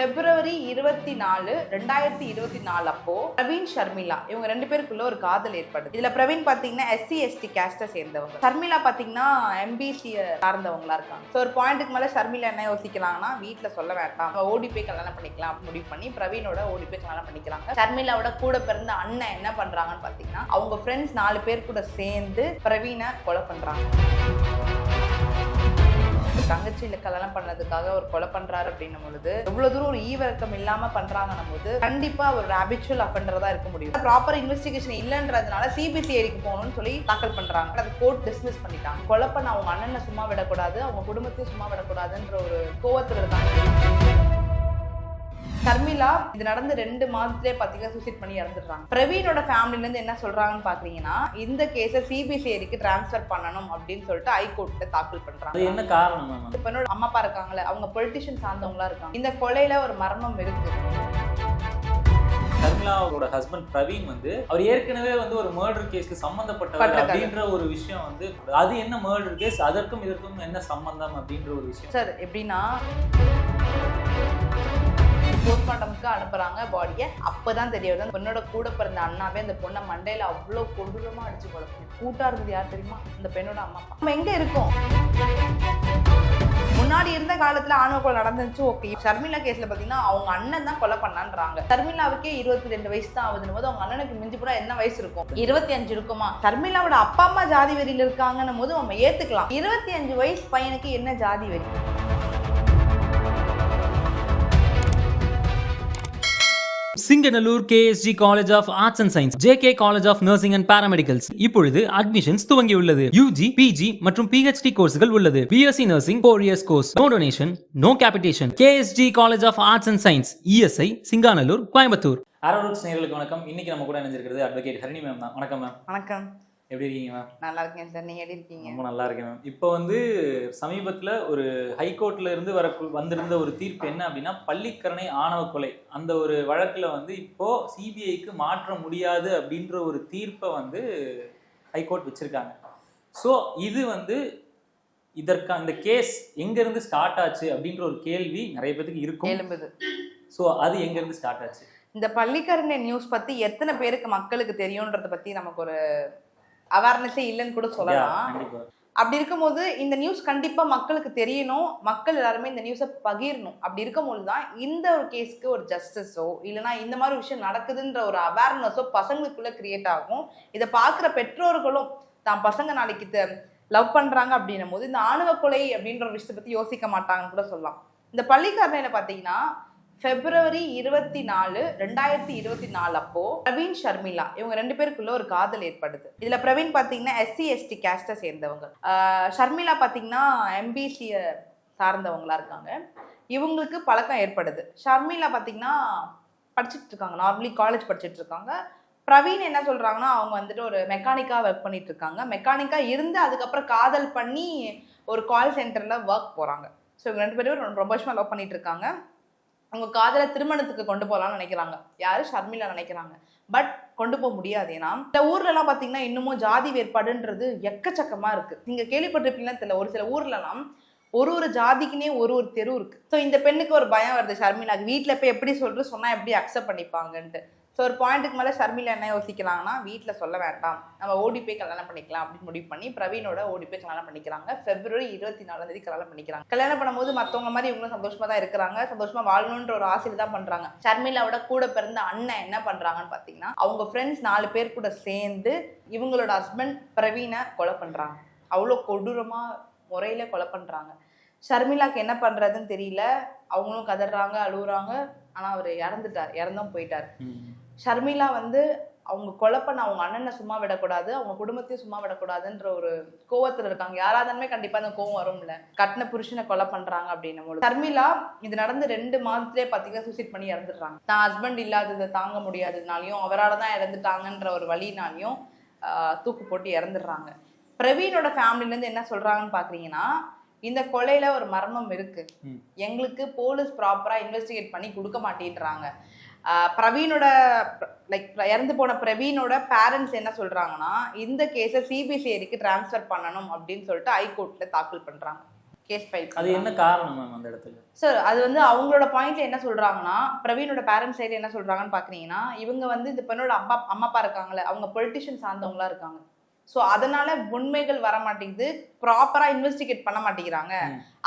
பிப்ரவரி இருபத்தி நாலு ரெண்டாயிரத்தி இருபத்தி நாலு அப்போ பிரவீன் ஷர்மிளா இவங்க ரெண்டு பேருக்குள்ள ஒரு காதல் ஏற்படுது. இதுல பிரவீன் பாத்தீங்கன்னா எஸ்சி எஸ்டி கேஸ்ட சேர்ந்தவங்க. ஷர்மிளா பாத்தீங்கன்னா எம்பிசி சார்ந்தவங்களா இருக்காங்க. ஸோ ஒரு பாயிண்ட்டுக்கு மேல ஷர்மிளா என்ன யோசிக்கலாம்னா வீட்டுல சொல்ல வேண்டாம். ஓடி போய் கல்யாணம் பண்ணிக்கலாம் முடிவு பண்ணி பிரவீனோட ஓடி போய் கல்யாணம் பண்ணிக்கிறாங்க. ஷர்மிளாவோட கூட பிறந்த அண்ணன் என்ன பண்றாங்கன்னு பாத்தீங்கன்னா அவங்க ஃப்ரெண்ட்ஸ் நாலு பேர் கூட சேர்ந்து பிரவீனை கொலை பண்றாங்க. தங்கச்சியில கல்யாணம் பண்ணதுக்காக அவர் கொலை பண்றாரு அப்படின்னும் பொழுது எவ்வளவு தூரம் ஒரு ஈவிரக்கம் இல்லாம பண்றாங்கன்னும் போது கண்டிப்பா ஒரு ஆபிச்சுவல் அஃபெண்டர் தான் இருக்க முடியும். ப்ராப்பர் இன்வெஸ்டிகேஷன் இல்லைன்றதுனால சிபிசிஐடிக்கு போகணும்னு சொல்லி தாக்கல் பண்றாங்க. அது கோர்ட் டிஸ்மிஸ் பண்ணிட்டாங்க. கொலை பண்ண அவங்க அண்ணனை சும்மா விடக்கூடாது அவங்க குடும்பத்தையும் சும்மா விடக்கூடாதுன்ற ஒரு கோவத்தில் இருக்காங்க. ஷர்மிளா இது நடந்து ரெண்டு மாதத்திலே பாத்தீங்கன்னா சூசைட் பண்ணி இறந்துடுறாங்க. பிரவீனோட ஃபேமிலில இருந்து என்ன சொல்றாங்கன்னு பாத்தீங்கன்னா இந்த கேஸை சிபிசிஐடிக்கு டிரான்ஸ்ஃபர் பண்ணணும் அப்படின்னு சொல்லிட்டு ஹைகோர்ட்ல தாக்கல் அது பண்றாங்க என்ன காரணம் இந்த பெண்ணோட அம்மா அப்பா இருக்காங்கல்ல அவங்க பொலிட்டிஷியன் சார்ந்தவங்களா இருக்காங்க. இந்த கொலையில ஒரு மர்மம் இருக்கு ஷர்மிளா அவரோட ஹஸ்பண்ட் பிரவீன் வந்து அவர் ஏற்கனவே வந்து ஒரு மர்டர் கேஸ்க்கு சம்பந்தப்பட்டவர். அப்படின்ற ஒரு விஷயம் வந்து அது என்ன மர்டர் கேஸ் அதற்கும் இதற்கும் என்ன சம்பந்தம் அப்படின்ற ஒரு விஷயம். சார் எப்படின்னா போஸ்ட்மார்ட்டமுக்கு அனுப்புறாங்க பாடியை. அப்பதான் தெரிய வருது. அந்த பொண்ணோட கூட பிறந்த அண்ணாவே அந்த பொண்ணை மண்டையில் அவ்வளோ கொடூரமாக அடிச்சு கொடுக்கும் கூட்டாக இருந்தது யார் தெரியுமா? அந்த பெண்ணோட அம்மா அப்பா. நம்ம எங்கே இருக்கோம்? முன்னாடி இருந்த காலத்துல ஆணவ கொலை நடந்துச்சு ஓகே. ஷர்மிளா கேஸ்ல பாத்தீங்கன்னா அவங்க அண்ணன் தான் கொலை பண்ணான்றாங்க. ஷர்மிளாவுக்கே இருபத்தி ரெண்டு வயசு தான் ஆகுதுன்னு போது அவங்க அண்ணனுக்கு மிஞ்சி போனா என்ன வயசு இருக்கும்? இருபத்தி அஞ்சு இருக்குமா? ஷர்மிளாவோட அப்பா அம்மா ஜாதி வெறியில இருக்காங்கன்னும் போது நம்ம ஏத்துக்கலாம். இருபத்தி அஞ்சு வயசு பையனுக்கு என்ன ஜாதி வெறி? Singanallur KSG college of arts and science JK college of nursing and paramedicals இப்பொழுது அட்மிஷன்ஸ் துவங்கியுள்ளது. யூஜி பிஜி மற்றும் பிஹெச்டி கோர்ஸ்கள் உள்ளது. BSc nursing four years course no donation no capitation KSG college of arts and science ESI Singanallur Coimbatore ஆரோட் நேயர்களுக்கு வணக்கம். இன்னைக்கு நம்ம கூட இணைஞ்சிருக்கிறது அட்வொகேட் ஹரிணி மேம் தான். வணக்கம் மேம் வணக்கம். எப்படி இருக்கீங்க மேம் நல்லா இருக்கேன் சார். நீங்க எப்படி இருக்கீங்க? ரொம்ப நல்லா இருக்கேன் மேம் இப்போ வந்து சமீபத்தில் ஒரு ஹைகோர்ட்ல இருந்து வர வந்திருந்த ஒரு தீர்ப்பு என்ன அப்படின்னா பள்ளிக்கரணை ஆணவ கொலை. அந்த ஒரு வழக்கில் வந்து இப்போ சிபிஐக்கு மாற்ற முடியாது அப்படின்ற ஒரு தீர்ப்பை வந்து ஹைகோர்ட் வச்சிருக்காங்க. ஸோ இது வந்து இதற்கு அந்த கேஸ் எங்கேருந்து ஸ்டார்ட் ஆச்சு அப்படின்ற ஒரு கேள்வி நிறைய பேத்துக்கு இருக்கும். எழும்புது. ஸோ அது எங்கேருந்து ஸ்டார்ட் ஆச்சு? இந்த பள்ளிக்கரணை நியூஸ் பத்தி எத்தனை பேருக்கு மக்களுக்கு தெரியும்ன்றத பத்தி நமக்கு ஒரு அவேர்னஸே இல்லைன்னு கூட சொல்லலாம். அப்படி இருக்கும்போது இந்த நியூஸ் கண்டிப்பா மக்களுக்கு தெரியணும். மக்கள் எல்லாருமே இந்த நியூஸை பகிரணும். அப்படி இருக்கும்போது தான் இந்த ஒரு கேஸ்க்கு ஒரு ஜஸ்டிஸோ இல்லைன்னா இந்த மாதிரி விஷயம் நடக்குதுன்ற ஒரு அவேர்னஸோ பசங்களுக்குள்ள கிரியேட் ஆகும். இதை பார்க்குற பெற்றோர்களும் தான் பசங்க நாளைக்கு லவ் பண்றாங்க அப்படின்னும் போது இந்த ஆணவ கொலை அப்படின்ற ஒரு விஷயத்தை பத்தி யோசிக்க மாட்டாங்கன்னு கூட சொல்லலாம். இந்த பள்ளிக்கரணையில பாத்தீங்கன்னா பிப்ரவரி இருபத்தி நாலு ரெண்டாயிரத்தி இருபத்தி நாலு அப்போ பிரவீன் ஷர்மிளா இவங்க ரெண்டு பேருக்குள்ள ஒரு காதல் ஏற்படுது. இதுல பிரவீன் பாத்தீங்கன்னா எஸ்சி எஸ்டி கேஸ்டை சேர்ந்தவங்க. ஷர்மிளா பாத்தீங்கன்னா எம்பிசி சார்ந்தவங்களா இருக்காங்க. இவங்களுக்கு பழக்கம் ஏற்படுது. ஷர்மிளா பாத்தீங்கன்னா படிச்சுட்டு இருக்காங்க. நார்மலி காலேஜ் படிச்சுட்டு இருக்காங்க. பிரவீன் என்ன சொல்றாங்கன்னா அவங்க வந்துட்டு ஒரு மெக்கானிக்கா ஒர்க் பண்ணிட்டு இருக்காங்க. மெக்கானிக்கா இருந்து அதுக்கப்புறம் காதல் பண்ணி ஒரு கால் சென்டர்ல ஒர்க் போறாங்க. ஸோ இவங்க ரெண்டு பேரும் ரொம்ப- ரொம்ப வருஷமா லவ் பண்ணிட்டு இருக்காங்க. அவங்க காதலை திருமணத்துக்கு கொண்டு போகலாம்னு நினைக்கிறாங்க. யாரு? ஷர்மிளா நினைக்கிறாங்க. பட் கொண்டு போக முடியாது. ஏன்னா இந்த ஊர்ல எல்லாம் பாத்தீங்கன்னா இன்னமும் ஜாதி வேறுபாடுன்றது எக்கச்சக்கமா இருக்கு. நீங்க கேள்விப்பட்டிருப்பீங்களா தெரியல. ஒரு சில ஊர்லலாம் ஒரு ஒரு ஜாதிக்குனே ஒரு ஒரு தெரு இருக்கு. ஸோ இந்த பெண்ணுக்கு ஒரு பயம் வருது. ஷர்மிளாக்கு. வீட்டில் போய் எப்படி சொல்றது சொன்னா எப்படி அக்செப்ட் பண்ணிப்பாங்கன்ட்டு. ஸோ ஒரு பாயிண்ட்டுக்கு மேலே ஷர்மிளா என்ன யோசிக்கிறாங்கன்னா வீட்டில் சொல்ல வேண்டாம். நம்ம ஓடி போய் கல்யாணம் பண்ணிக்கலாம் அப்படின்னு முடிவு பண்ணி பிரவீனோட ஓடி போய் கல்யாணம் பண்ணிக்கிறாங்க. பிப்ரவரி இருபத்தி நாலாம் தேதி கல்யாணம் பண்ணிக்கிறாங்க. கல்யாணம் பண்ணும்போது மற்றவங்க மாதிரி இவங்களும் சந்தோஷமா தான் இருக்கிறாங்க. சந்தோஷமா வாழணுன்ற ஒரு ஆசையில் தான் பண்றாங்க. ஷர்மிளாவோட கூட பிறந்த அண்ணன் என்ன பண்றாங்கன்னு பார்த்தீங்கன்னா அவங்க ஃப்ரெண்ட்ஸ் நாலு பேர் கூட சேர்ந்து இவங்களோட ஹஸ்பண்ட் பிரவீனை கொலை பண்றாங்க. அவ்வளோ கொடூரமா முறையில கொலை பண்றாங்க. ஷர்மிளாக்கு என்ன பண்றதுன்னு தெரியல. அவங்களும் கதறாங்க அழுகுறாங்க. ஆனா அவர் இறந்துட்டார். இறந்தும் போயிட்டார். ஷர்மிளா வந்து அவங்க கொலை பண்ண அவங்க அண்ணனை சும்மா விடக்கூடாது அவங்க குடும்பத்தையும் சும்மா விடக்கூடாதுன்ற ஒரு கோவத்துல இருக்காங்க. யாராதானுமே கண்டிப்பா அந்த கோவம் வரும்ல. கட்டின புருஷனை கொலை பண்றாங்க அப்படின்னும் போது ஷர்மிளா இது நடந்து ரெண்டு மாதத்திலே பாத்தீங்கன்னா சூசைட் பண்ணி இறந்துடுறாங்க. தான் ஹஸ்பண்ட் இல்லாததை தாங்க முடியாததுனாலையும் அவரால தான் இறந்துட்டாங்கன்ற ஒரு வழினாலையும் ஆஹ், தூக்கு போட்டு இறந்துடுறாங்க. பிரவீனோட ஃபேமிலில இருந்து என்ன சொல்றாங்கன்னு பாக்குறீங்கன்னா இந்த கொலையில ஒரு மர்மம் இருக்கு. எங்களுக்கு போலீஸ் ப்ராப்பரா இன்வெஸ்டிகேட் பண்ணி கொடுக்க மாட்டேன்றாங்க. பிரவீனோட லைக் இறந்து போன பிரவீனோட பேரண்ட்ஸ் என்ன சொல்றாங்கன்னா இந்த கேஸை சிபிசிஐடிக்கு ட்ரான்ஸ்ஃபர் பண்ணணும் அப்படின்னு சொல்லிட்டு ஹைகோர்ட்ல தாக்கல் பண்றாங்க. கேஸ் ஃபைல் அது என்ன காரணம் மேம் அந்த இடத்துல? சார் அது வந்து அவங்களோட பாயிண்ட்ல என்ன சொல்றாங்கன்னா பிரவீனோட பேரண்ட்ஸ் சைடு என்ன சொல்றாங்கன்னு பாக்குறீங்கன்னா இவங்க வந்து இந்த பெண்ணோட அப்பா அம்மா அப்பா இருக்காங்கல்ல அவங்க பொலிட்டிஷியன் சார்ந்தவங்களா இருக்காங்க. ஸோ அதனால உண்மைகள் வர மாட்டேங்குது ப்ராப்பரா இன்வெஸ்டிகேட் பண்ண மாட்டேங்கிறாங்க.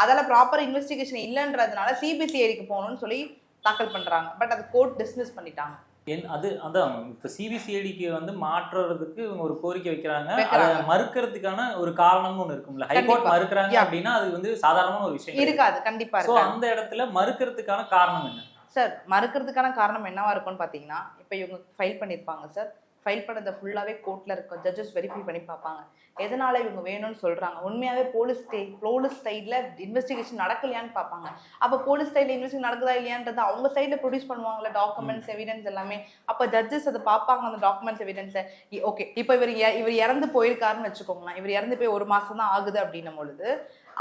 அதில் ப்ராப்பர் இன்வெஸ்டிகேஷன் இல்லைன்றதுனால சிபிசிஐடிக்கு போகணும்னு சொல்லி தாக்கல் பண்றாங்க. பட் அது கோர்ட் டிஸ்மிஸ் பண்ணிட்டாங்க. என் அது அதான் இப்ப சிபிசிஐடிக்கு வந்து மாற்றுறதுக்கு இவங்க ஒரு கோரிக்கை வைக்கிறாங்க. அதை. மறுக்கிறதுக்கான ஒரு காரணம்னு ஒண்ணு இருக்கும்ல. High court. மறுக்கிறாங்க. அப்படின்னா அது வந்து சாதாரணமான ஒரு விஷயம் இருக்காது. கண்டிப்பா இருக்காது. அந்த இடத்துல மறுக்கிறதுக்கான காரணம் என்ன? சார் மறுக்கிறதுக்கான காரணம் என்னவா இருக்கும்னு பார்த்தீங்கன்னா இப்போ இவங்க ஃபைல் பண்ணியிருப்பாங்க சார் ஃபைல் பண்ணதை ஃபுல்லாகவே கோர்ட்டில் இருக்கும் ஜட்ஜஸ் வெரிஃபை பண்ணி பார்ப்பாங்க. எதனால இவங்க வேணும்னு சொல்கிறாங்க உண்மையாகவே போலீஸ் ஸ்டே போலீஸ் சைடில் இன்வெஸ்டிகேஷன் நடக்கலையான்னு பார்ப்பாங்க. அப்போ போலீஸ் சைடில் இன்வெஸ்டிகேஷன் நடக்குதா இல்லையான்றது அவங்க சைடில் ப்ரொடியூஸ் பண்ணுவாங்கல்ல டாக்குமெண்ட்ஸ் எவிடன்ஸ் எல்லாமே. அப்போ ஜட்ஜஸ் அதை பார்ப்பாங்க அந்த டாக்குமெண்ட்ஸ் எவிடன்ஸை ஓகே இப்போ இவர் இவர் இறந்து போயிருக்காருன்னு வச்சுக்கோங்களேன். இவர் இறந்து போய் ஒரு மாதம் தான் ஆகுது அப்படின்னும் பொழுது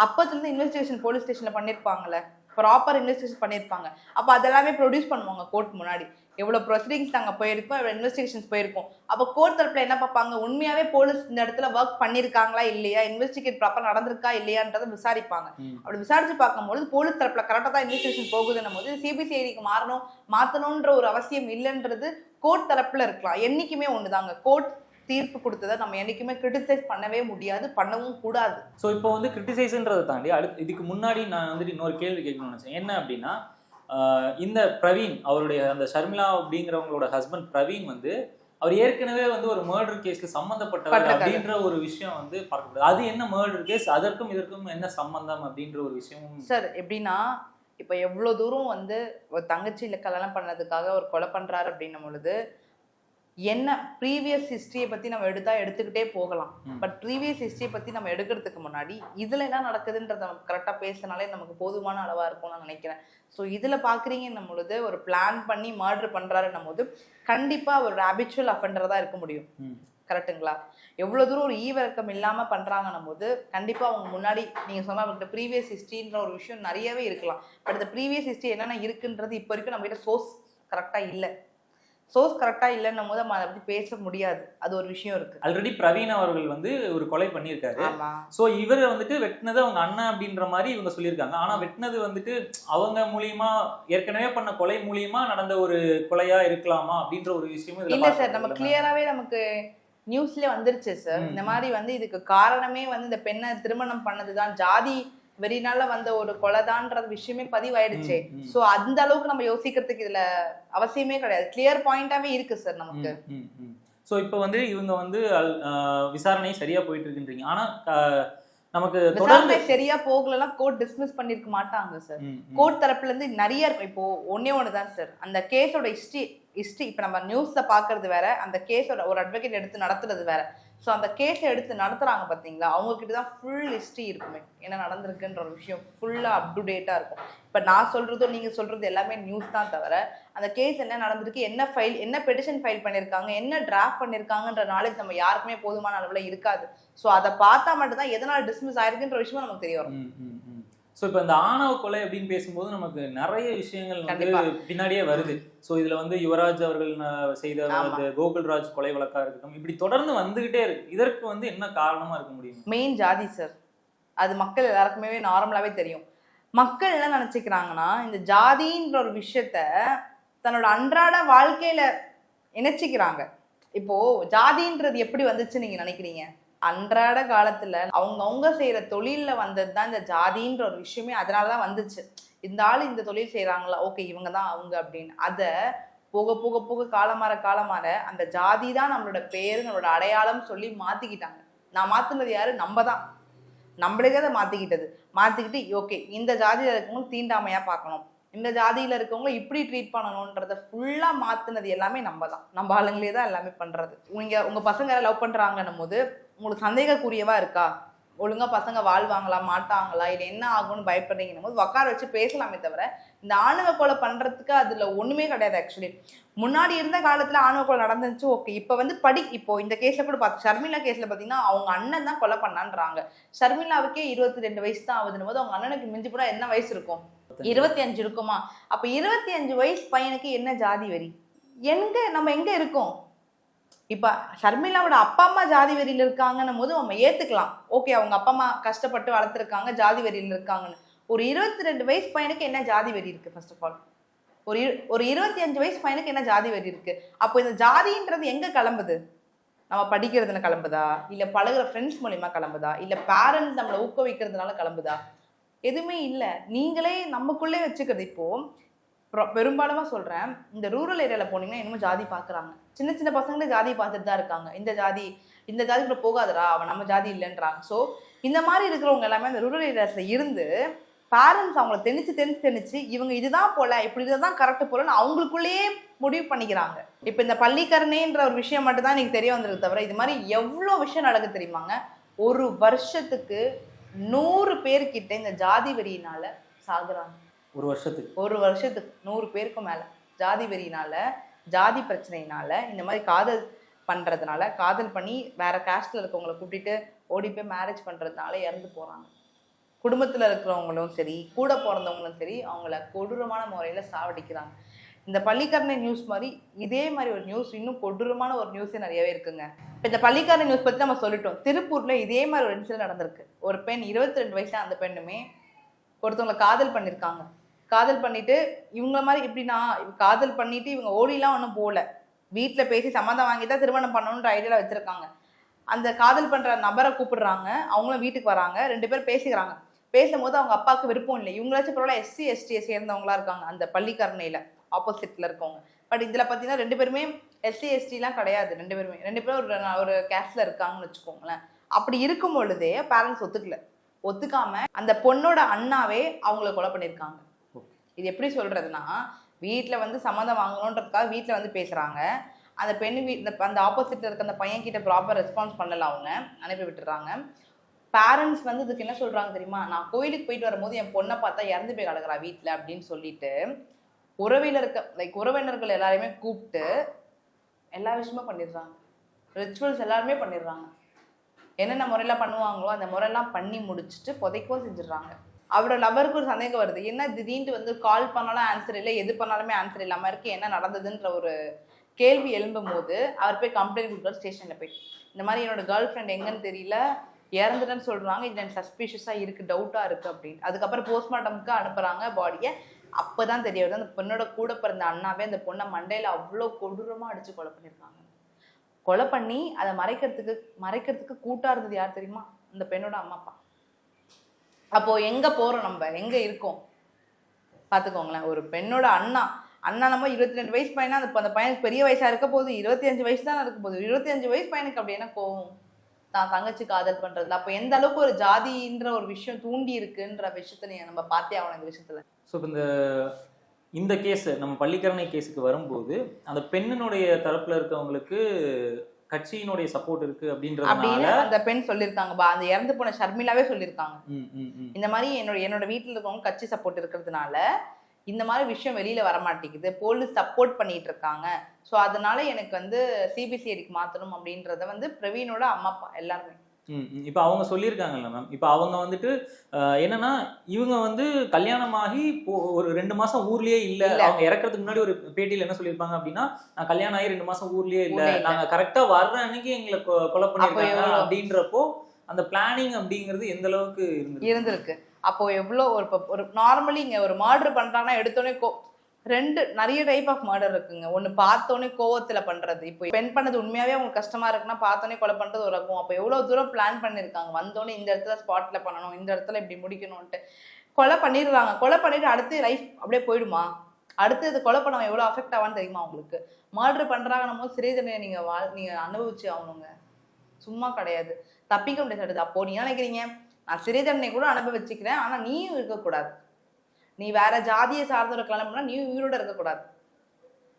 அப்போதுலேருந்து இன்வெஸ்டிகேஷன் போலீஸ் ஸ்டேஷனில் பண்ணியிருப்பாங்களே ப்ராப்பர் இன்வெஸ்டிகேஷன் பண்ணியிருப்பாங்க. அப்போ அதெல்லாமே ப்ரொடியூஸ் பண்ணுவாங்க கோர்ட் முன்னாடி. எவ்வளோ ப்ரொசீடிங்ஸ் நாங்கள் போயிருக்கோம் எவ்வளோ இன்வெஸ்டிகேஷன்ஸ் போயிருக்கோம். அப்போ கோர்ட் தரப்பில் என்ன பார்ப்பாங்க? உண்மையாவே போலீஸ் இந்த இடத்துல ஒர்க் பண்ணியிருக்காங்களா இல்லையா? இன்வெஸ்டிகேட் ப்ராப்பர் நடந்திருக்கா இல்லையான்றதை விசாரிப்பாங்க. அப்படி விசாரிச்சு பார்க்கும்போது போலீஸ் தரப்புல கரெக்டாக தான் இன்வெஸ்டிகேஷன் போகுதுன்னும் போது சிபிசிஐடிக்கு மாறணும் மாற்றணுன்ற ஒரு அவசியம் இல்லைன்றது கோர்ட் தரப்புல இருக்கலாம். என்னைக்குமே ஒண்ணுதாங்க. கோர்ட் தீர்ப்பு கொடுத்ததை நம்ம என்னைக்குமே கிரிட்டிசைஸ் பண்ணவே முடியாது பண்ணவும் கூடாது. ஸோ இப்போ வந்து கிரிட்டிசைஸ்ன்றதை தாண்டி அடுத்து இதுக்கு முன்னாடி நான் வந்துட்டு இன்னொரு கேள்வி கேட்கணும்னு நினைச்சேன். என்ன அப்படின்னா இந்த பிரவீன் அவருடைய அந்த ஷர்மிளா அப்படிங்கிறவங்களோட ஹஸ்பண்ட் பிரவீன் வந்து அவர் ஏற்கனவே வந்து ஒரு மர்டர் கேஸ்ல சம்மந்தப்பட்டவர். அப்படின்ற ஒரு விஷயம் வந்து பார்க்கப்படுது அது என்ன மர்டர் கேஸ் அதற்கும் இதற்கும் என்ன சம்பந்தம் அப்படின்ற ஒரு விஷயமும் சார் எப்படின்னா இப்போ எவ்வளோ தூரம் வந்து ஒரு தங்கச்சியில கல்யாணம் பண்ணதுக்காக ஒரு கொலை பண்றாரு அப்படின்னும் பொழுது என்ன ப்ரீவியஸ் ஹிஸ்டரியை பத்தி நம்ம எடுத்தா எடுத்துக்கிட்டே போகலாம். பட் ப்ரீவியஸ் ஹிஸ்டரியை பத்தி நம்ம எடுக்கிறதுக்கு முன்னாடி இதுல என்ன நடக்குதுன்றத நம்ம கரெக்டாக பேசினாலே நமக்கு போதுமான அளவா இருக்கும்னு நான் நினைக்கிறேன். ஸோ இதுல பாக்குறீங்கன்னும் பொழுது ஒரு பிளான் பண்ணி மர்டர் பண்றாருன்னும் போது கண்டிப்பா ஒரு ஹேபிச்சுவல் அஃபெண்டர் தான் இருக்க முடியும். ம். கரெக்ட்டுங்களா? எவ்வளவு தூரம் ஒரு ஈவிரக்கம் இல்லாம பண்றாங்கன்னும் போது கண்டிப்பா அவங்க முன்னாடி நீங்க சொன்ன அவங்ககிட்ட ப்ரீவியஸ் ஹிஸ்ட்ரின்ற ஒரு விஷயம் நிறையவே இருக்கலாம். பட் இந்த ப்ரீவியஸ் ஹிஸ்ட்ரி என்னென்ன இருக்குன்றது இப்போ வரைக்கும் நம்ம கிட்ட சோர்ஸ் கரெக்டா இல்ல. சோர்ஸ் கரெக்டா இல்லைன்னும் போது நம்ம அதை பத்தி பேச முடியாது. அது ஒரு விஷயம் இருக்கு. ஆல்ரெடி பிரவீன் அவர்கள் வந்து ஒரு கொலை பண்ணியிருக்காரு. ஸோ இவர் வந்துட்டு வெட்டினது அவங்க அண்ணன் அப்படின்ற மாதிரி இவங்க சொல்லியிருக்காங்க. ஆனா வெட்டினது வந்துட்டு அவங்க மூலியமா ஏற்கனவே பண்ண கொலை மூலியமா நடந்த ஒரு கொலையா இருக்கலாமா அப்படின்ற ஒரு விஷயமும் இல்ல சார் நம்ம. கிளியராவே நமக்கு நியூஸ்ல வந்துருச்சு சார். இந்த மாதிரி வந்து இதுக்கு காரணமே வந்து இந்த பெண்ணை திருமணம் பண்ணதுதான். ஜாதி வெறினால வந்த ஒரு கொலைதான்ற விஷயமே பதிவாயிடுச்சு. சோ அந்த அளவுக்கு நம்ம யோசிக்கிறதுக்கு இதுல அவசியமே கிடையாது. கிளியர் பாயிண்டாவே இருக்கு சார் நமக்கு. ஸோ இப்போ வந்து இவங்க வந்து விசாரணை சரியா போயிட்டு இருக்குன்றீங்க ஆனா நமக்கு தொடர்ந்து விசாரணை சரியா போகலன்னா கோர்ட் டிஸ்மிஸ் பண்ணிருக்க மாட்டாங்க சார். கோர்ட் தரப்புல இருந்து நிறைய இருக்கும். இப்போ ஒன்னே ஒன்று தான் சார் அந்த கேஸோட ஹிஸ்ட்ரி ஹிஸ்ட்ரி இப்போ நம்ம நியூஸ்ல பாக்குறது வேற அந்த கேஸோட ஒரு அட்வொகேட் எடுத்து நடத்துறது வேற. ஸோ அந்த கேஸை எடுத்து நடத்துறாங்க பாத்தீங்களா? அவங்க கிட்ட தான் ஃபுல் ஹிஸ்ட்ரி இருக்குமே. என்ன நடந்திருக்குன்ற ஒரு விஷயம் ஃபுல்லா அப் டு டேட்டா இருக்கும். இப்போ நான் சொல்றதும் நீங்க சொல்றது எல்லாமே நியூஸ் தான் தவிர அந்த கேஸ் என்ன நடந்திருக்கு என்ன ஃபைல் என்ன பெட்டிஷன் ஃபைல் பண்ணியிருக்காங்க என்ன டிராஃப்ட் பண்ணியிருக்காங்கன்ற நாலேஜ் நம்ம யாருக்குமே போதுமான அளவில் இருக்காது. ஸோ அதை பார்த்தா மட்டும்தான் எதனால டிஸ்மிஸ் ஆயிருக்குன்ற விஷயமும் நமக்கு தெரிய வரும். ஸோ இப்போ இந்த ஆணவ கொலை அப்படின்னு பேசும்போது நமக்கு நிறைய விஷயங்கள் வந்து. பின்னாடியே வருது. ஸோ இதுல வந்து யுவராஜ் அவர்கள் செய்த. அந்த கோகுல்ராஜ் கொலை வழக்கா இருக்கட்டும் இப்படி தொடர்ந்து வந்துகிட்டே இருக்கு. இதற்கு வந்து என்ன காரணமா இருக்க முடியும்? மெயின் ஜாதி சார் அது மக்கள் எல்லாருக்குமே நார்மலாவே தெரியும். மக்கள் என்ன நினைச்சுக்கிறாங்கன்னா இந்த ஜாதின்ற ஒரு விஷயத்த தன்னோட அன்றாட வாழ்க்கையில இணைச்சிக்கிறாங்க. இப்போ ஜாதின்றது எப்படி வந்துச்சு நீங்க நினைக்கிறீங்க? அன்றாட காலத்துல அவங்கவுங்க செய்யற தொழிலில் வந்தது தான் இந்த ஜாதின்ற ஒரு விஷயமே அதனாலதான் வந்துச்சு. இந்த ஆள் இந்த தொழில் செய்கிறாங்களா ஓகே இவங்க தான் அவங்க அப்படின்னு. அத போக போக போக காலமாற காலமாற அந்த ஜாதி தான் நம்மளோட பேர் நம்மளோட அடையாளம் சொல்லி மாத்திக்கிட்டாங்க. நான் மாற்றுனது யாரு? நம்ம தான் நம்மளுக்கே அதை மாத்திக்கிட்டது. மாத்திக்கிட்டு ஓகே இந்த ஜாதியில இருக்கவங்க தீண்டாமையா பார்க்கணும். இந்த ஜாதியில் இருக்கவங்க இப்படி ட்ரீட் பண்ணணுன்றதை ஃபுல்லாக மாற்றுனது எல்லாமே நம்ம தான் நம்ம ஆளுங்களே தான் எல்லாமே பண்ணுறது நீங்கள் உங்கள் பசங்க லவ் பண்ணுறாங்கன்னும் போது உங்களுக்கு சந்தேகக்குரியவா இருக்கா? ஒழுங்கா பசங்க வாழ்வாங்களா? மாட்டாங்களா? இல்லை என்ன ஆகும்னு பயப்படுறீங்கன்னும் போது உட்கார வச்சு பேசலாமே தவிர இந்த ஆணவ கொலை பண்ணுறதுக்கு அதில் ஒன்றுமே கிடையாது ஆக்சுவலி முன்னாடி இருந்த காலத்தில் ஆணவ கொலை நடந்துச்சு ஓகே இப்போ வந்து படி இப்போ இந்த கேஸில் கூட பார்த்து ஷர்மிளா கேஸில் பார்த்தீங்கன்னா அவங்க அண்ணன் தான் கொலை பண்ணான்றாங்க. ஷர்மிளாவுக்கே இருபத்தி ரெண்டு வயசு தான் ஆகுதுன்னு போது அவங்க அண்ணனுக்கு மிஞ்சி கூட என்ன வயசு இருக்கும்? இருபத்தி அஞ்சு இருக்குமா? அப்ப இருபத்தி அஞ்சு வயசு பையனுக்கு என்ன ஜாதி வரி எங்க நம்ம எங்க இருக்கோம்? இப்ப ஷர்மிளாவோட அப்பா அம்மா ஜாதி வெறியில இருக்காங்கன்னும் போது நம்ம ஏத்துக்கலாம். ஓகே அவங்க அப்பா அம்மா கஷ்டப்பட்டு வளர்த்துருக்காங்க ஜாதி வெறியில இருக்காங்கன்னு. ஒரு இருபத்தி ரெண்டு வயசு பையனுக்கு என்ன ஜாதி வெறி இருக்கு ஃபர்ஸ்ட் ஆஃப் ஆல் ஒரு இரு- ஒரு இருபத்தி அஞ்சு வயசு பையனுக்கு என்ன ஜாதி வெறி இருக்கு? அப்போ இந்த ஜாதின்றது எங்க கிளம்புது? நம்ம படிக்கிறதுல கிளம்புதா? இல்ல பழகுற ஃப்ரெண்ட்ஸ் மூலியமா கிளம்புதா? இல்ல பேரண்ட்ஸ் நம்மளை ஊக்குவிக்கிறதுனால கிளம்புதா? எதுவுமே இல்லை. நீங்களே நமக்குள்ளே வச்சுக்கிறது. இப்போ பெ- சொல்கிறேன் இந்த ரூரல் ஏரியாவில் போனீங்கன்னா இன்னும் ஜாதி பார்க்குறாங்க சின்ன சின்ன பசங்களே ஜாதி பார்த்துட்டு தான் இருக்காங்க. இந்த ஜாதி இந்த ஜாதிக்குள்ள போகாதடா அவன் நம்ம ஜாதி இல்லைன்றாங்க. ஸோ இந்த மாதிரி இருக்கிறவங்க எல்லாமே அந்த ரூரல் ஏரியாஸில் இருந்து பேரண்ட்ஸ் அவங்கள தெளிச்சு தெளிச்சு தெளிச்சு இவங்க இதுதான் போல இப்படி இதுதான் கரெக்ட் போலன்னு அவங்களுக்குள்ளேயே முடிவு பண்ணிக்கிறாங்க. இப்போ இந்த பள்ளிக்கரணைன்ற ஒரு விஷயம் மட்டும் தான் எனக்கு தெரிய வந்திருக்கு தவிர இது மாதிரி எவ்வளோ விஷயம் நடக்கு தெரியுமாங்க? ஒரு வருஷத்துக்கு நூறு பேர்கிட்ட இந்த ஜாதி வெறியினால சாகுறாங்க. ஒரு வருஷத்துக்கு. ஒரு வருஷத்துக்கு நூறு பேருக்கும் மேல ஜாதி வெறியினால ஜாதி பிரச்சனையினால இந்த மாதிரி காதல் பண்றதுனால காதல் பண்ணி வேற காஸ்ட்ல இருக்கவங்களை கூட்டிட்டு ஓடி போய் மேரேஜ் பண்றதுனால இறந்து போறாங்க. குடும்பத்துல இருக்கிறவங்களும் சரி கூட பிறந்தவங்களும் சரி அவங்கள கொடூரமான முறையில சாவடிக்கிறாங்க. இந்த பள்ளிக்கரணை நியூஸ் மாதிரி இதே மாதிரி ஒரு நியூஸ் இன்னும் கொடூரமான ஒரு நியூஸே நிறையவே இருக்குங்க. இப்போ இந்த பள்ளிக்கரணை நியூஸ் பற்றி நம்ம சொல்லிட்டோம். திருப்பூரில் இதே மாதிரி ஒரு இன்சிடென்ட் நடந்திருக்கு. ஒரு பெண் இருபத்தி ரெண்டு வயசுல அந்த பெண்ணுமே ஒருத்தவங்களை காதல் பண்ணியிருக்காங்க காதல் பண்ணிட்டு இவங்கள மாதிரி எப்படின்னா காதல் பண்ணிட்டு இவங்க ஓடிலாம் ஒன்றும் போகல. வீட்டில் பேசி சம்மந்தம் வாங்கி தான் திருமணம் பண்ணணுன்ற ஐடியாவில் வச்சுருக்காங்க. அந்த காதல் பண்ணுற நபரை கூப்பிடுறாங்க. அவங்களும் வீட்டுக்கு வராங்க. ரெண்டு பேரும் பேசிக்கிறாங்க. பேசும்போது அவங்க அப்பாவுக்கு விருப்பம் இல்லை. இவங்களாச்சும் பரவாயில்ல எஸ்சி எஸ்டியை சேர்ந்தவங்களா இருக்காங்க அந்த பள்ளிக்கரணையில். ஆப்போசிட்ல இருக்கவங்க. பட் இதுல பார்த்தீங்கன்னா ரெண்டு பேருமே எஸ்சி எஸ்டிலாம் கிடையாது. ரெண்டு பேருமே. ரெண்டு பேரும் ஒரு ஒரு கேஸ்ட்ல இருக்காங்கன்னு வச்சுக்கோங்களேன். அப்படி இருக்கும் பொழுதே பேரண்ட்ஸ் ஒத்துக்கல. ஒத்துக்காம அந்த பொண்ணோட அண்ணாவே அவங்கள கொலை பண்ணியிருக்காங்க. இது எப்படி சொல்றதுன்னா வீட்ல வந்து சம்மதம் வாங்கணுன்றதுக்காக வீட்ல வந்து பேசுறாங்க. அந்த பெண்ணு வீ இந்த அந்த ஆப்போசிட்ல இருக்க அந்த பையன் கிட்ட ப்ராப்பர் ரெஸ்பான்ஸ் பண்ணல அவங்க. அனுப்பி விட்டுறாங்க. பேரண்ட்ஸ் வந்து இதுக்கு என்ன சொல்றாங்க தெரியுமா? நான் கோயிலுக்கு போயிட்டு வரும்போது என் பொண்ணை பார்த்தா இறந்து போய் கிடக்குறா வீட்ல அப்படின்னு சொல்லிட்டு உறவில் இருக்க லைக் உறவினர்கள் எல்லாரையுமே கூப்பிட்டு எல்லா விஷயமும் பண்ணிடுறாங்க. ரிச்சுவல்ஸ் எல்லாருமே பண்ணிடுறாங்க. என்னென்ன முறையெல்லாம் பண்ணுவாங்களோ அந்த முறையெல்லாம் பண்ணி முடிச்சுட்டு புதைக்கவும் செஞ்சிடுறாங்க. அவரோட லவருக்கு ஒரு சந்தேகம் வருது. என்ன திடீர்னு வந்து கால் பண்ணாலும் ஆன்சர் இல்லை எது பண்ணாலுமே ஆன்சர் இல்லாமல் இருக்கு என்ன நடந்ததுன்ற ஒரு கேள்வி எழும்பும் போது அவர் போய் கம்ப்ளைண்ட் கொடுக்குறாரு ஸ்டேஷனில் போய். இந்த மாதிரி என்னோட கேர்ள் ஃப்ரெண்ட் எங்கன்னு தெரியல இறந்துட்டேன்னு சொல்கிறாங்க இது எனக்கு சஸ்பீஷியஸா இருக்குது டவுட்டாக இருக்குது அப்படின்னு. அதுக்கப்புறம் போஸ்ட்மார்ட்டமுக்கு அனுப்புகிறாங்க பாடியை அப்போதான் தெரிய வருது. அந்த பொண்ணோட கூட பிறந்த அண்ணாவே அந்த பொண்ணை மண்டையில் அவ்வளோ கொடூரமாக அடித்து கொலை பண்ணியிருக்காங்க. கொலை பண்ணி அதை மறைக்கிறதுக்கு மறைக்கிறதுக்கு கூட்டாக இருந்தது யார் தெரியுமா? அந்த பெண்ணோட அம்மா அப்பா. அப்போது எங்கே போகிறோம் நம்ம? எங்கே இருக்கோம்? பார்த்துக்கோங்களேன். ஒரு பெண்ணோட அண்ணா அண்ணா நம்ம இருபத்தி ரெண்டு வயசு பையனா அந்த அந்த பையனுக்கு பெரிய வயசாக இருக்க போது இருபத்தி அஞ்சு வயசு தான் இருக்க போகுது. இருபத்தி அஞ்சு வயசு பையனுக்கு அப்படி என்ன கோவம்? தான் தங்கச்சி காதல் பண்ணுறதுல அப்போ எந்த அளவுக்கு ஒரு ஜாதின்ற ஒரு விஷயம் தூண்டி இருக்குன்ற விஷயத்த நம்ம பார்த்தே ஆகணும் இந்த விஷயத்துல. ஸோ இப்போ இந்த இந்த கேஸ் நம்ம பள்ளிக்கரணை கேஸுக்கு வரும்போது அந்த பெண்ணினுடைய தரப்புல இருக்கவங்களுக்கு கட்சியினுடைய சப்போர்ட் இருக்கு அப்படின்றதுனால அந்த பெண் சொல்லியிருக்காங்க பா அந்த இறந்து போன ஷர்மிளாவே சொல்லியிருக்காங்க. இந்த மாதிரி என்னோட என்னோட வீட்டில் இருக்கவங்க கட்சி சப்போர்ட் இருக்கிறதுனால இந்த மாதிரி விஷயம் வெளியில வர மாட்டேங்குது போலீஸ் சப்போர்ட் பண்ணிட்டு இருக்காங்க ஸோ அதனால எனக்கு வந்து சிபிசிஐடிக்கு மாத்தணும் அப்படின்றத வந்து பிரவீனோட அம்மா அப்பா எல்லாருமே. இப்ப அவங்க சொல்லியிருக்காங்கல்ல மேம் இப்ப அவங்க வந்துட்டு என்னன்னா இவங்க வந்து கல்யாணமாகி ஒரு ரெண்டு மாசம் ஊர்லயே இல்ல. அவங்க இறக்கறதுக்கு முன்னாடி ஒரு பேட்டியில என்ன சொல்லியிருப்பாங்க அப்படின்னா நான் கல்யாணம் ஆகி ரெண்டு மாசம் ஊர்லயே இல்ல. நாங்க கரெக்டா வர்ற அன்னைக்கு எங்களை கொலை பண்ணிருக்காங்க? அப்படின்றப்போ அந்த பிளானிங் அப்படிங்கிறது எந்த அளவுக்கு இருந்திருக்கு அப்போ எவ்வளோ ஒரு நார்மலி இங்க ஒரு மர்டர் பண்றாங்கன்னா எடுத்தோடனே ரெண்டு நிறைய டைப் ஆஃப் மர்டர் இருக்குங்க. ஒன்னு பார்த்தோன்னே கோவத்துல பண்றது. இப்போ பெண் பண்ணது உண்மையாவே அவங்களுக்கு கஷ்டமா இருக்குன்னா பார்த்தோன்னே கொலை பண்றது ஒரு ரகம். அப்போ எவ்வளவு தூரம் பிளான் பண்ணிருக்காங்க? வந்தோடனே இந்த இடத்துல ஸ்பாட்ல பண்ணணும் இந்த இடத்துல இப்படி முடிக்கணும்ன்ட்டு. கொலை பண்ணிடுறாங்க. கொலை பண்ணிட்டு அடுத்து லைஃப் அப்படியே போயிடுமா? அடுத்து இது கொலை பண்ணவன் எவ்வளவு அஃபெக்ட் ஆவான்னு தெரியுமா உங்களுக்கு மர்டர் பண்றாங்கன்னும் போது சிறை தண்டனை நீங்க வாழ் நீங்க அனுபவிச்சு ஆகணுங்க. சும்மா கிடையாது. தப்பிக்க முடியாது அப்போ நீ நினைக்கிறீங்க? நான் சிறை தண்டனை கூட அனுபவிச்சுக்கிறேன். ஆனா நீயும் இருக்கக்கூடாது. நீ வேற ஜாதியை சார்ந்தவரை கிளம்புனா நீ உயிரோட இருக்கக்கூடாது.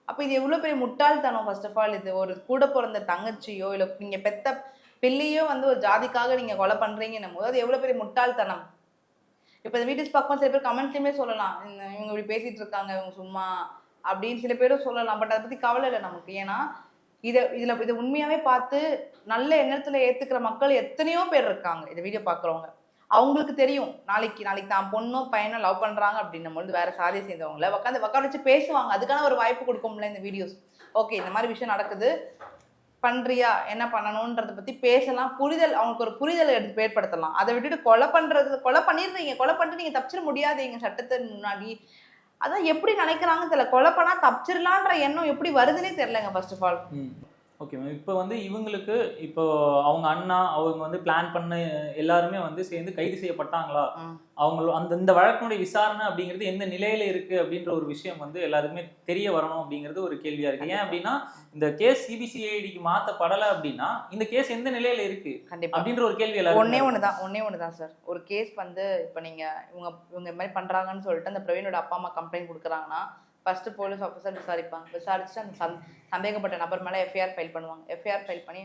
அப்போ இது எவ்வளோ பெரிய முட்டாள்தனம் ஃபர்ஸ்ட் ஆஃப் ஆல் இது ஒரு கூட பிறந்த தங்கச்சியோ இல்லை நீங்கள் பெத்த பிள்ளையோ வந்து ஒரு ஜாதிக்காக நீங்கள் கொலை பண்றீங்கன்னும் போது அது எவ்வளோ பெரிய முட்டாள்தனம். இப்போ இந்த வீட்டு பக்கம் சில பேர் கமெண்ட்லேயுமே சொல்லலாம். இந்த இவங்க இப்படி பேசிட்டு இருக்காங்க இவங்க சும்மா அப்படின்னு சில பேரும் சொல்லலாம். பட் அதை பற்றி கவலை இல்லை நமக்கு. ஏன்னா இதை இதில் இதை உண்மையாகவே பார்த்து நல்ல எண்ணத்தில் ஏற்றுக்கிற மக்கள் எத்தனையோ பேர் இருக்காங்க. இந்த வீடியோ பார்க்குறவங்க. அவங்களுக்கு தெரியும். நாளைக்கு நாளைக்கு தான் பொண்ணும் பையனும் லவ் பண்ணுறாங்க அப்படின்னும் பொழுது வேறு சாதியை சேர்ந்தவங்கள உட்காந்து உட்கார வச்சு பேசுவாங்க. அதுக்கான ஒரு வாய்ப்பு கொடுக்கும்ல இந்த வீடியோஸ் ஓகே இந்த மாதிரி விஷயம் நடக்குது. பண்ணுறியா என்ன பண்ணணுன்றதை பற்றி பேசலாம். புரிதல் அவங்களுக்கு ஒரு புரிதல் எடுத்து ஏற்படுத்தலாம். அதை விட்டுட்டு கொலை பண்ணுறது கொலை பண்ணிடுறீங்க. கொலை பண்ணிட்டு நீங்கள் தப்பிச்சிட முடியாது எங்கள் சட்டத்தின் முன்னாடி. அதான் எப்படி நினைக்கிறாங்கன்னு தெரியல. கொலை பண்ணால் தப்பிச்சிடலான்ற எண்ணம் எப்படி வருதுன்னே தெரிலங்க first of all okay ma'am இப்போ வந்து இவங்களுக்கு இப்போ அவங்க அண்ணா அவங்க வந்து பிளான் பண்ண எல்லாருமே வந்து சேர்ந்து கைது செய்யப்பட்டாங்களா? ம். அவங்க அந்த இந்த வழக்கினுடைய விசாரணை அப்படிங்கிறது எந்த நிலையில இருக்கு அப்படின்ற ஒரு விஷயம் வந்து எல்லாருக்குமே தெரிய வரணும் அப்படிங்கிறது ஒரு கேள்வியா இருக்கு. ஏன் அப்படின்னா இந்த கேஸ் சிபிசிஐடிக்கு மாத்தப்படலை அப்படின்னா இந்த கேஸ் எந்த நிலையில இருக்கு? அப்படின்ற ஒரு கேள்வி எல்லாருக்கும் ஒன்னே. ஒண்ணுதான் ஒன்னே ஒண்ணுதான் சார் ஒரு கேஸ் வந்து இப்போ நீங்க இவங்க இவங்க இந்த மாதிரி பண்றாங்கன்னு சொல்லிட்டு அந்த பிரவீனோட அப்பா அம்மா கம்ப்ளைண்ட் கொடுக்குறாங்கன்னா ஃபர்ஸ்ட் போலீஸ் ஆஃபீஸர் விசாரிப்பாங்க விசாரிச்சுட்டு அந்த சந் சந்தேகப்பட்ட நபர் மேலே எஃப்ஐஆர் ஃபைல் பண்ணுவாங்க. எஃப்ஐஆர் ஃபைல் பண்ணி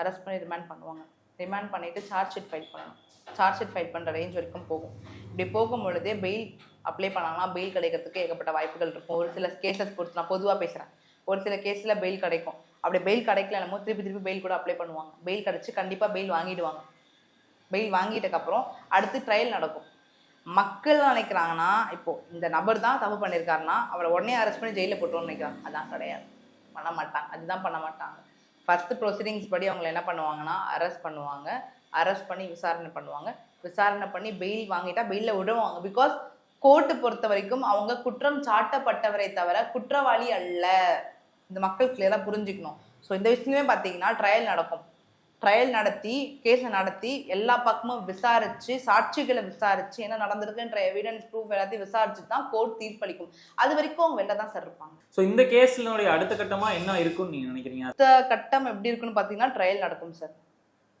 அரெஸ்ட் பண்ணி ரிமாண்ட் பண்ணுவாங்க. ரிமாண்ட் பண்ணிட்டு சார்ஜ் ஷீட் ஃபைல் பண்ணணும். சார்ஜ் ஷீட் ஃபைல் பண்ணுற ரேஞ்ச் வரைக்கும் போகும். இப்படி போகும் பொழுதே பெயில் அப்ளை பண்ணாங்கன்னா பெயில் கிடைக்கிறதுக்கு ஏகப்பட்ட வாய்ப்புகள் இருக்கும். ஒரு சில கேசஸ் பொறுத்து நான் பொதுவாக பேசுகிறேன் ஒரு சில கேஸில் பெயில் கிடைக்கும். அப்படி பெயில் கிடைக்கலனமோ திருப்பி திருப்பி பெயில் கூட அப்ளை பண்ணுவாங்க. பெயில் கிடச்சி கண்டிப்பாக பெயில் வாங்கிடுவாங்க. பெயில் வாங்கிட்டதுக்கப்புறம் அடுத்து ட்ரையல் நடக்கும். மக்கள் நினைக்கிறாங்கன்னா இப்போ இந்த நபர் தான் தப்பு பண்ணியிருக்காருன்னா அவரை உடனே அரெஸ்ட் பண்ணி ஜெயிலில் போட்டோம்னு நினைக்கிறாங்க. அதான் கிடையாது. பண்ண மாட்டாங்க. அதுதான் பண்ண மாட்டாங்க. ஃபஸ்ட்டு ப்ரொசீடிங்ஸ் படி அவங்களை என்ன பண்ணுவாங்கன்னா அரெஸ்ட் பண்ணுவாங்க. அரெஸ்ட் பண்ணி விசாரணை பண்ணுவாங்க. விசாரணை பண்ணி பெயில் வாங்கிட்டா பெயிலில் விடுவாங்க. பிகாஸ் கோர்ட்டு பொறுத்த வரைக்கும் அவங்க குற்றம் சாட்டப்பட்டவரை தவிர குற்றவாளி அல்ல. இந்த மக்கள் கிளியராக புரிஞ்சுக்கணும். ஸோ இந்த விஷயமே பார்த்தீங்கன்னா ட்ரையல் நடக்கும். ட்ரையல் நடத்தி கேஸை நடத்தி எல்லா பக்கமும் விசாரிச்சு சாட்சிகளை விசாரிச்சு என்ன நடந்திருக்குன்ற எவிடன்ஸ் ப்ரூஃப் எல்லாத்தையும் விசாரிச்சு தான் கோர்ட் தீர்ப்பளிக்கும். அது வரைக்கும் அவங்க வெளில தான் சார் இருப்பாங்க. ஸோ இந்த கேஸ்னுடைய அடுத்த கட்டமா என்ன இருக்கும்னு நீங்க நினைக்கிறீங்க? அடுத்த கட்டம் எப்படி இருக்குன்னு பார்த்தீங்கன்னா ட்ரையல் நடக்கும் சார்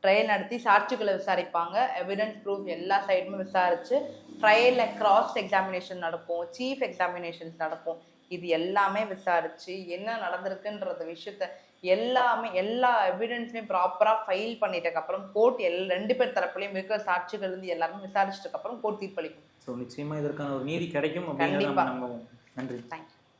ட்ரையல் நடத்தி சாட்சிகளை விசாரிப்பாங்க எவிடன்ஸ் ப்ரூஃப் எல்லா சைடுமே விசாரிச்சு ட்ரையலில் கிராஸ் எக்ஸாமினேஷன் நடக்கும் சீஃப் எக்ஸாமினேஷன்ஸ் நடக்கும். இது எல்லாமே விசாரிச்சு என்ன நடந்திருக்குன்றது விஷயத்த எல்லாமே எல்லா எவிடன்ஸுமே ப்ராப்பராக ஃபைல் பண்ணிட்டதுக்கு அப்புறம் கோர்ட் எல் ரெண்டு பேர் தரப்புலையும் இருக்கிற சாட்சிகள் இருந்து எல்லாமே விசாரிச்சதுக்கு அப்புறம் கோர்ட் தீர்ப்பளிக்கும். ஸோ நிச்சயமா இதற்கான ஒரு நீதி கிடைக்கும் அப்படின்னு கண்டிப்பா. நம்ம நம்புவோம். நன்றி. Thank you